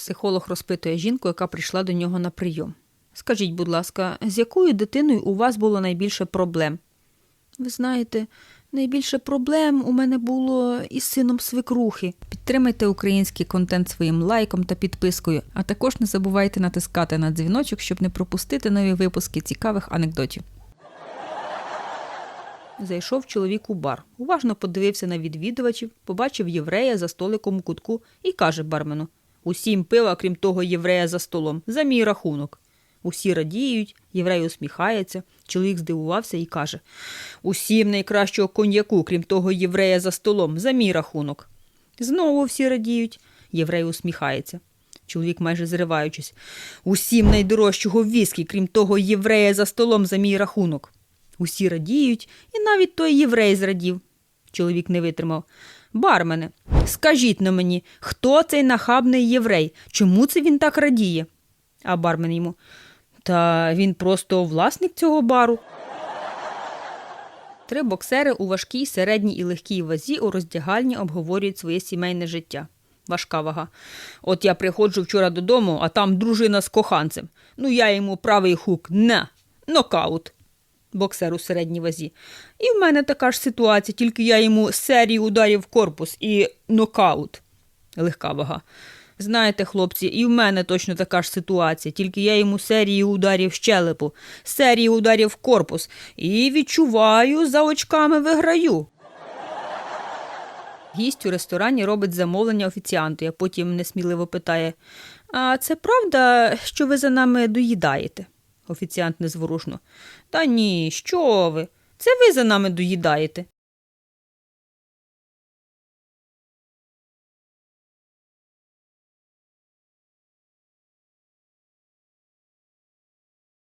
Психолог розпитує жінку, яка прийшла до нього на прийом. Скажіть, будь ласка, з якою дитиною у вас було найбільше проблем? Ви знаєте, найбільше проблем у мене було із сином свекрухи. Підтримайте український контент своїм лайком та підпискою, а також не забувайте натискати на дзвіночок, щоб не пропустити нові випуски цікавих анекдотів. Зайшов чоловік у бар, уважно подивився на відвідувачів, побачив єврея за столиком у кутку і каже бармену: Усім пива, крім того єврея за столом, за мій рахунок. Усі радіють, єврей усміхається. Чоловік здивувався і каже: Усім найкращого коньяку, крім того єврея за столом, за мій рахунок. Знову всі радіють, єврей усміхається. Чоловік, майже зриваючись, усім найдорожчого віскі, крім того єврея за столом за мій рахунок. Усі радіють, і навіть той єврей зрадів. Чоловік не витримав. Бармене, скажіть на мені, хто цей нахабний єврей? Чому це він так радіє? А бармен йому. Та він просто власник цього бару. Три боксери у важкій, середній і легкій вазі у роздягальні обговорюють своє сімейне життя. Важка вага. От я приходжу вчора додому, а там дружина з коханцем. Ну я йому правий хук на нокаут. Боксер у середній вазі. І в мене така ж ситуація, тільки я йому серію ударів в корпус і нокаут. Легка вага. Знаєте, хлопці, і в мене точно така ж ситуація, тільки я йому серію ударів щелепу, серію ударів в корпус і відчуваю, за очками виграю. Гість у ресторані робить замовлення офіціанту, а потім несміливо питає: А це правда, що ви за нами доїдаєте? Офіціант незворушно. Та ні, що ви? Це ви за нами доїдаєте.